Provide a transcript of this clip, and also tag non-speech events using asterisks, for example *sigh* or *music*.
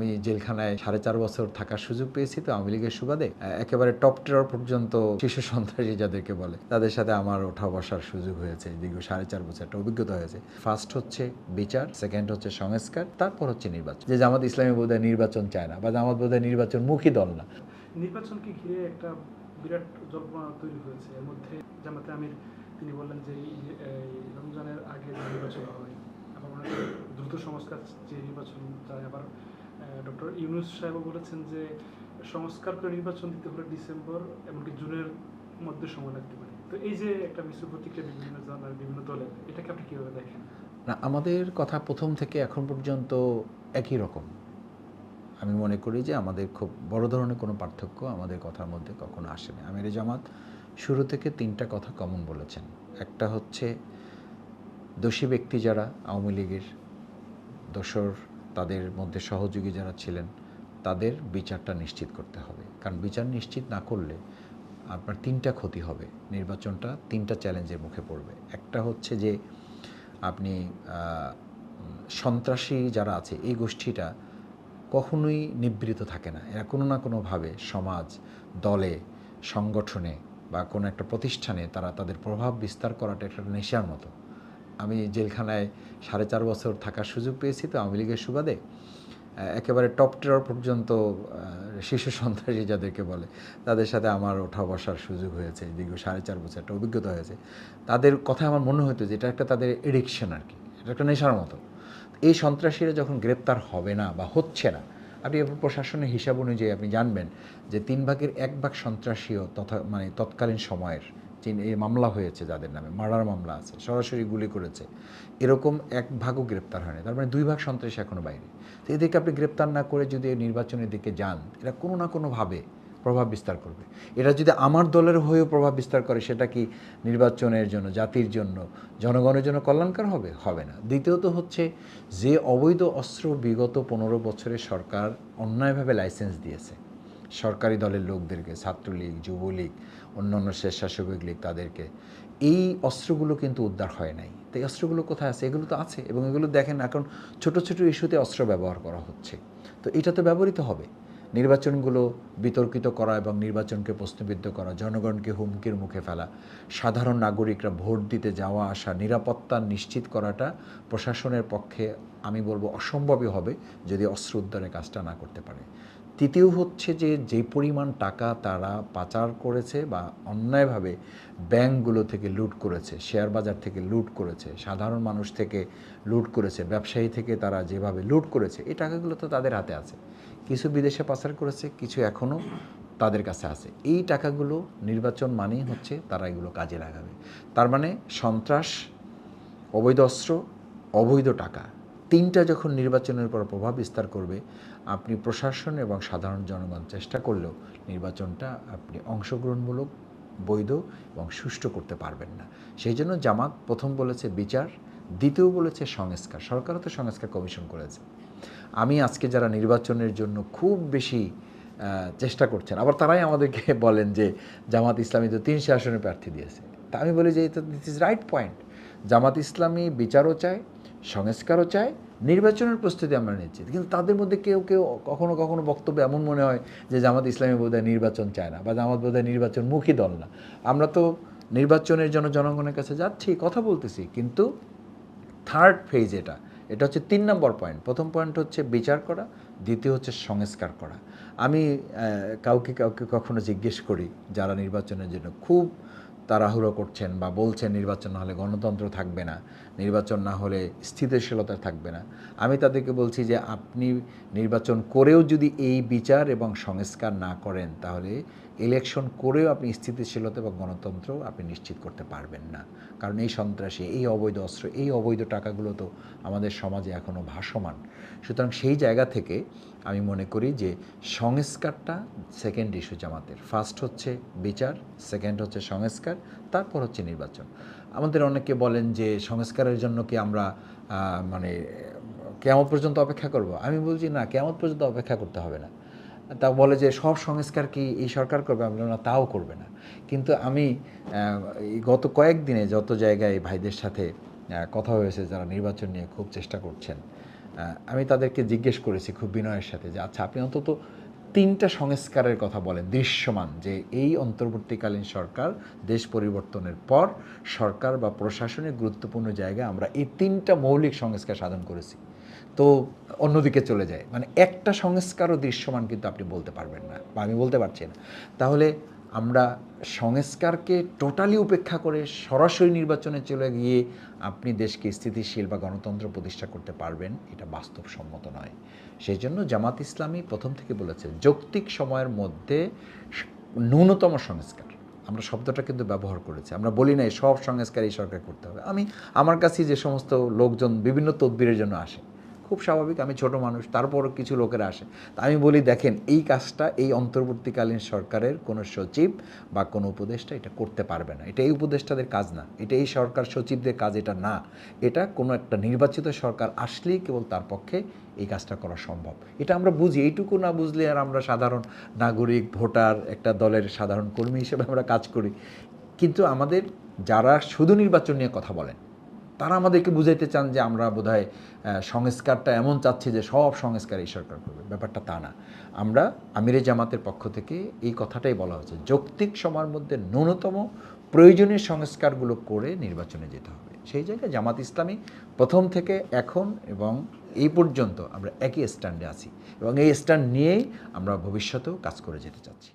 আমি জেলখানায় সাড়ে চার বছর থাকার সুযোগ পেয়েছি, তো আওয়ামী লীগের সুবাদে একেবারে টপ টেরর পর্যন্ত শিশু সন্ত্রাসী যাদেরকে বলে, তাদের সাথে আমার ওঠা বসার সুযোগ হয়েছে, দীর্ঘ সাড়ে চার বছর একটা অভিজ্ঞতা হয়েছে। ফার্স্ট হচ্ছে বিচার সেকেন্ড হচ্ছে সংস্কার, তারপর হচ্ছে নির্বাচন। যে জামাত ইসলামী বোধহয় নির্বাচন চায় না, বা জামাত বোধহয় নির্বাচন মুখী দল না। নির্বাচনকে ঘিরে একটা বিরাট জল্পনা তৈরি হয়েছে, এর মধ্যে জামাতে আমির, তিনি বললেন যে রমজানের আগে নির্বাচন হয়, আবার দ্রুত সংস্কার যে নির্বাচন চায় আবার ডক্টর ইউনুস সাহেবও বলেছেন যে সংস্কার করে নির্বাচন দিতে হলে ডিসেম্বর এমনকি জুনের মধ্যে সময় লাগতে পারে। তো এই যে একটা মিশ্র প্রতিক্রিয়া বিভিন্ন জনের বিভিন্ন দলের এটাকে আপনি কীভাবে দেখেন? না, আমাদের কথা প্রথম থেকে এখন পর্যন্ত একই রকম। আমি মনে করি যে আমাদের খুব বড় ধরনের কোনো পার্থক্য আমাদের কথার মধ্যে কখনো আসেনি। আমির জামাত শুরু থেকে তিনটা কথা কমন বলেছেন। একটা হচ্ছে দোষী ব্যক্তি যারা আওয়ামী লীগের দোসর তাদের মধ্যে সহযোগী যারা ছিলেন, তাদের বিচারটা নিশ্চিত করতে হবে। কারণ বিচার নিশ্চিত না করলে আপনার তিনটা ক্ষতি হবে। নির্বাচনটা তিনটা চ্যালেঞ্জের মুখে পড়বে। একটা হচ্ছে যে, আপনি সন্ত্রাসী যারা আছে, এই গোষ্ঠীটা কখনোই নিবৃত থাকে না। এরা কোনো না কোনোভাবে সমাজ, দলে, সংগঠনে বা কোনো একটা প্রতিষ্ঠানে তারা তাদের প্রভাব বিস্তার করাটা একটা নেশার মতো। আমি জেলখানায় সাড়ে চার বছর থাকার সুযোগ পেয়েছি তো আওয়ামী লীগের সুবাদে। একেবারে টপ টেরর পর্যন্ত শিশু সন্ত্রাসী যাদেরকে বলে, তাদের সাথে আমার ওঠা বসার সুযোগ হয়েছে, দীর্ঘ সাড়ে চার বছর একটা অভিজ্ঞতা হয়েছে। তাদের কথা আমার মনে হতো যে এটা একটা তাদের এডিকশন আর কি, এটা একটা নেশার মতো। এই সন্ত্রাসীরা যখন গ্রেপ্তার হবে না বা হচ্ছে না, আপনি প্রশাসনের হিসাব অনুযায়ী আপনি জানবেন যে তিন ভাগের এক ভাগ সন্ত্রাসীও তথা মানে তৎকালীন সময়ের মামলা হয়েছে যাদের নামে, মার্ডার মামলা আছে, সরাসরি গুলি করেছে। এরকম এক ভাগও গ্রেপ্তার হয়নি, তার মানে দুই ভাগ সন্ত্রাসী এখনও বাইরে। তো এদেরকে আপনি গ্রেপ্তার না করে যদি নির্বাচনের দিকে যান, এরা কোনো না কোনোভাবে প্রভাব বিস্তার করবে। এটা যদি আমার দলের হয়েও প্রভাব বিস্তার করে, সেটা কি নির্বাচনের জন্য, জাতির জন্য, জনগণের জন্য কল্যাণকর হবে? হবে না। দ্বিতীয়ত হচ্ছে যে অবৈধ অস্ত্র বিগত পনেরো বছরে সরকার অন্যায়ভাবে লাইসেন্স দিয়েছে। সরকারি দলের লোকদেরকে, ছাত্রলীগ, যুবলীগ, অন্যান্য স্বেচ্ছাসেবক লীগ তাদেরকে, এই অস্ত্রগুলো কিন্তু উদ্ধার হয় নাই। তো এই অস্ত্রগুলো কোথায় আছে? এগুলো তো আছে এবং এগুলো দেখেন এখন ছোট ছোট ইস্যুতে অস্ত্র ব্যবহার করা হচ্ছে। তো এটা তো ব্যবহৃত হবে। নির্বাচনগুলো বিতর্কিত করা এবং নির্বাচনকে প্রশ্নবিদ্ধ করা, জনগণকে হুমকির মুখে ফেলা, সাধারণ নাগরিকরা ভোট দিতে যাওয়া আসা, নিরাপত্তা নিশ্চিত করাটা প্রশাসনের পক্ষে আমি বলব অসম্ভবই হবে যদি অস্ত্র উদ্ধারের কাজটা না করতে পারে। তৃতীয় হচ্ছে যে যে পরিমাণ টাকা তারা পাচার করেছে বা অন্যায়ভাবে ব্যাংকগুলো থেকে লুট করেছে, শেয়ার বাজার থেকে লুট করেছে, সাধারণ মানুষ থেকে লুট করেছে, ব্যবসায়ী থেকে তারা যেভাবে লুট করেছে, এই টাকাগুলো তো তাদের হাতে আছে। কিছু বিদেশে পাচার করেছে, কিছু এখনও তাদের কাছে আছে। এই টাকাগুলো নির্বাচন মানেই হচ্ছে তারা এগুলো কাজে লাগাবে। তার মানে সন্ত্রাস, অবৈধ অস্ত্র, অবৈধ টাকা, তিনটা যখন নির্বাচনের উপর প্রভাব বিস্তার করবে আপনি প্রশাসন এবং সাধারণ জনগণ চেষ্টা করলেও নির্বাচনটা আপনি অংশগ্রহণমূলক, বৈধ এবং সুষ্ঠু করতে পারবেন না। সেই জন্য জামাত প্রথম বলেছে বিচার, দ্বিতীয় বলেছে সংস্কার। সরকারও তো সংস্কার কমিশন করেছে। আমি আজকে যারা নির্বাচনের জন্য খুব বেশি চেষ্টা করছেন, আবার তারাই আমাদেরকে *laughs* বলেন যে জামাত ইসলামী তো তিনশো আসনে প্রার্থী দিয়েছে। তা আমি বলি যে this is right point Jamaat Islami বিচারও চায়, সংস্কারও চায় নির্বাচনের প্রস্তুতি আমরা নিচ্ছি। কিন্তু তাদের মধ্যে কেউ কেউ কখনো কখনো বক্তব্য এমন মনে হয় যে জামাত ইসলামী বোধহয় নির্বাচন চায় না বা জামাত বোধহয় নির্বাচন মুখী দল না। আমরা তো নির্বাচনের জন্য জনগণের কাছে যাচ্ছি, কথা বলতেছি, কিন্তু থার্ড ফেজ এটা। এটা হচ্ছে তিন নম্বর পয়েন্ট প্রথম পয়েন্ট হচ্ছে বিচার করা, দ্বিতীয় হচ্ছে সংস্কার করা। আমি কাউকে কাউকে কখনো জিজ্ঞেস করি যারা নির্বাচনের জন্য খুব তাড়াহুড়ো করছেন বা বলছেন নির্বাচন না হলে গণতন্ত্র থাকবে না, নির্বাচন না হলে স্থিতিশীলতা থাকবে না। আমি তাদেরকে বলছি যে আপনি নির্বাচন করেও যদি এই বিচার এবং সংস্কার না করেন, তাহলে ইলেকশন করেও আপনি স্থিতিশীলতা এবং গণতন্ত্র আপনি নিশ্চিত করতে পারবেন না। কারণ এই সন্ত্রাসী, এই অবৈধ অস্ত্র, এই অবৈধ টাকাগুলো তো আমাদের সমাজে এখনও ভাসমান। সুতরাং সেই জায়গা থেকে আমি মনে করি যে সংস্কারটা সেকেন্ড ইস্যু জামাতের। ফার্স্ট হচ্ছে বিচার সেকেন্ড হচ্ছে সংস্কার তারপর হচ্ছে নির্বাচন। আমাদের অনেকে বলেন যে সংস্কারের জন্য কি আমরা মানে কেমন পর্যন্ত অপেক্ষা করব? আমি বলছি না কেমন পর্যন্ত অপেক্ষা করতে হবে না। তা বলে যে সব সংস্কার কি এই সরকার করবে? আমি না, তাও করবে না। কিন্তু আমি গত কয়েকদিনে যত জায়গায় ভাইদের সাথে কথা হয়েছে যারা নির্বাচন নিয়ে খুব চেষ্টা করছেন আমি তাদেরকে জিজ্ঞেস করেছি খুব বিনয়ের সাথে যে আচ্ছা আপনি অন্তত তিনটা সংস্কারের কথা বলেন। দৃশ্যমান যে এই অন্তর্বর্তীকালীন সরকার দেশ পরিবর্তনের পর সরকার বা প্রশাসনের গুরুত্বপূর্ণ জায়গায় আমরা এই তিনটা মৌলিক সংস্কার সাধন করেছি। তো অন্যদিকে চলে যায়। মানে একটা সংস্কারও দৃশ্যমান কিন্তু আপনি বলতে পারবেন না বা আমি বলতে পারছি না। তাহলে আমরা সংস্কারকে টোটালি উপেক্ষা করে সরাসরি নির্বাচনে চলে গিয়ে আপনি দেশকে স্থিতিশীল বা গণতন্ত্র প্রতিষ্ঠা করতে পারবেন, এটা বাস্তবসম্মত নয়। সেই জন্য জামাত ইসলামী প্রথম থেকে বলেছে, যৌক্তিক সময়ের মধ্যে ন্যূনতম সংস্কার। আমরা শব্দটা কিন্তু ব্যবহার করেছি। আমরা বলি নাই, সব সংস্কার এই সরকার করতে হবে। আমি, আমার কাছে যে সমস্ত লোকজন বিভিন্ন তদবিরের জন্য আসে খুব স্বাভাবিক, আমি ছোট মানুষ, তারপরও কিছু লোকেরা আসে। তা আমি বলি, দেখেন, এই কাজটা এই অন্তর্বর্তীকালীন সরকারের কোনো সচিব বা কোনো উপদেষ্টা এটা করতে পারবে না। এটা এই উপদেষ্টাদের কাজ না। এটা এই সরকার সচিবদের কাজ, এটা না। এটা কোনো একটা নির্বাচিত সরকার আসলেই কেবল তার পক্ষে এই কাজটা করা সম্ভব। এটা আমরা বুঝি। এইটুকু না বুঝলে আর আমরা সাধারণ নাগরিক, ভোটার, একটা দলের সাধারণ কর্মী হিসেবে আমরা কাজ করি। কিন্তু আমাদের যারা শুধু নির্বাচন নিয়ে কথা বলেন তারা আমাদেরকে বুঝাইতে চান যে আমরা বোধহয় সংস্কারটা এমন চাচ্ছি যে সব সংস্কার এই সরকার করবে। ব্যাপারটা তা না। আমরা আমিরে জামাতের পক্ষ থেকে এই কথাটাই বলা হচ্ছে যৌক্তিক সময়ের মধ্যে ন্যূনতম প্রয়োজনীয় সংস্কারগুলো করে নির্বাচনে যেতে হবে। সেই জায়গায় জামাত ইসলামী প্রথম থেকে এখন এবং এই পর্যন্ত আমরা একই স্ট্যান্ডে আছি এবং এই স্ট্যান্ড নিয়েই আমরা ভবিষ্যতেও কাজ করে যেতে চাচ্ছি।